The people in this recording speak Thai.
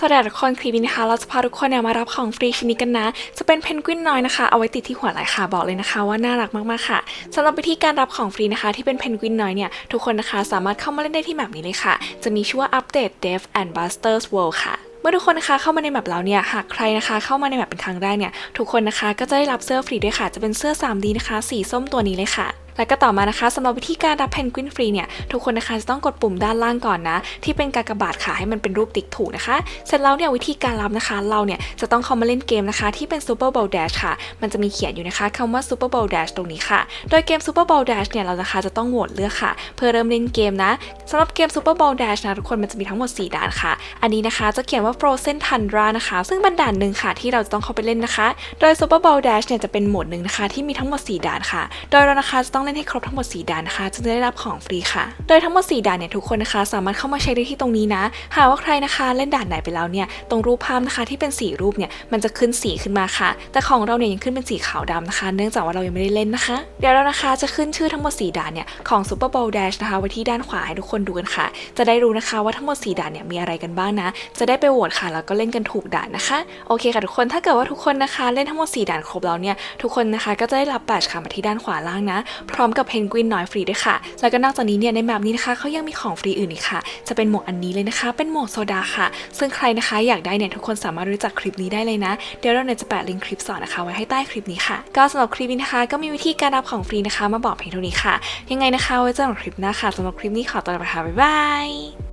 สวัสดีทุกคนคลิปนี้นะคะ เราจะพาทุกคนเนี่ยมารับของฟรีชิ้นนี้กันนะ จะเป็นเพนกวินน้อยนะคะ เอาไว้ติดที่หัวไหล่ค่ะ บอกเลยนะคะว่าน่ารักมากๆค่ะสำหรับวิธีการรับของฟรีนะคะ ที่เป็นเพนกวินน้อยเนี่ย ทุกคนนะคะสามารถเข้ามาเล่นได้ที่แมปนี้เลยค่ะ จะมีชื่อว่า Update Dev and Busters World ค่ะเมื่อทุกคนนะคะเข้ามาในแมปแล้วเนี่ยหากใครนะคะ เข้ามาในแมปเป็นครั้งแรกเนี่ยทุกคนนะคะก็จะได้รับเสื้อฟรีด้วยค่ะ จะเป็นเสื้อ 3D นะคะ สีส้มตัวนี้เลยค่ะ และก็ต่อมานะคะสำหรับวิธีการรับเพนกวินฟรีเนี่ยทุกคนนะคะจะต้องกดปุ่มด้านล่างก่อนนะ ที่เป็นกากบาทค่ะให้มันเป็นรูปติ๊กถูกนะคะ เสร็จแล้วเนี่ยวิธีการรับนะคะ เราเนี่ยจะต้องเข้ามาเล่นเกมนะคะที่เป็น Super Bowl Dash ค่ะ มันจะมีเขียนอยู่นะคะคำว่า Super Bowl Dash ตรงนี้ค่ะ โดยเกม Super Bowl Dash เนี่ยเรานะคะจะต้องโหวตเลือกค่ะ เพื่อเริ่มเล่นเกมนะสำหรับเกม Super Bowl Dash นะทุกคนมันจะมีทั้งหมด 4 ด่านค่ะ อันนี้นะคะจะเขียนว่า Frozen Tundra นะคะ ซึ่งเป็นด่านหนึ่งค่ะที่เราจะต้องเข้าไปเล่นนะคะ โดย Super Bowl Dash เนี่ยจะเป็นโหมดหนึ่งนะคะที่มีทั้งหมด 4 ด่านค่ะ โดยเรานะคะจะต้องเล่นให้ครบทั้งหมด 4ด่านนะคะจึงจะได้รับของฟรีค่ะ โดยทั้งหมด 4ด่านเนี่ยทุกคนนะคะสามารถเข้ามาใช้ได้ที่ตรงนี้นะ หากว่าใครนะคะเล่นด่านไหนไปแล้วเนี่ยตรงรูปภาพนะคะที่เป็นสีรูปเนี่ยมันจะขึ้นสีขึ้นมาค่ะ แต่ของเราเนี่ยยังขึ้นเป็นสีขาวดำนะคะ เนื่องจากว่าเรายังไม่ได้เล่นนะคะ เดี๋ยวเรานะคะจะขึ้นชื่อทั้งหมด 4ด่านเนี่ยของ Super Bowl Dash นะคะไว้ที่ด้านขวาให้ทุกคนดูกันค่ะ จะได้รู้นะคะว่าทั้งหมด 4ด่านเนี่ยมีอะไรกันบ้างนะ จะได้ไปโหวตค่ะแล้วก็เล่นกันถูกด่านนะคะ โอเคค่ะทุกคนถ้าเกิดว่าทุกคนนะคะเล่นทั้งหมด 4 ด่านครบแล้วเนี่ยทุกคนนะคะก็จะได้รับแบตค่ะมาที่ด้านขวาล่างนะพร้อมกับเพนกวินน้อยฟรีด้วยค่ะ แล้วก็นอกจากนี้เนี่ยในแมปนี้นะคะเขายังมีของฟรีอื่นอีกค่ะ จะเป็นหมวกอันนี้เลยนะคะ เป็นหมวกโซดาค่ะ ซึ่งใครนะคะอยากได้เนี่ยทุกคนสามารถรู้จักคลิปนี้ได้เลยนะ เดี๋ยวเราเนี่ยจะแปะลิงก์คลิปสอนนะคะ ไว้ให้ใต้คลิปนี้ค่ะ ก็สำหรับคลิปนี้นะคะ ก็มีวิธีการรับของฟรีนะคะ มาบอกเพียงเท่านี้ค่ะ ยังไงนะคะไว้เจอกันคลิปหน้าค่ะสำหรับคลิปนี้ขอตัวลาไปค่ะบ๊ายบาย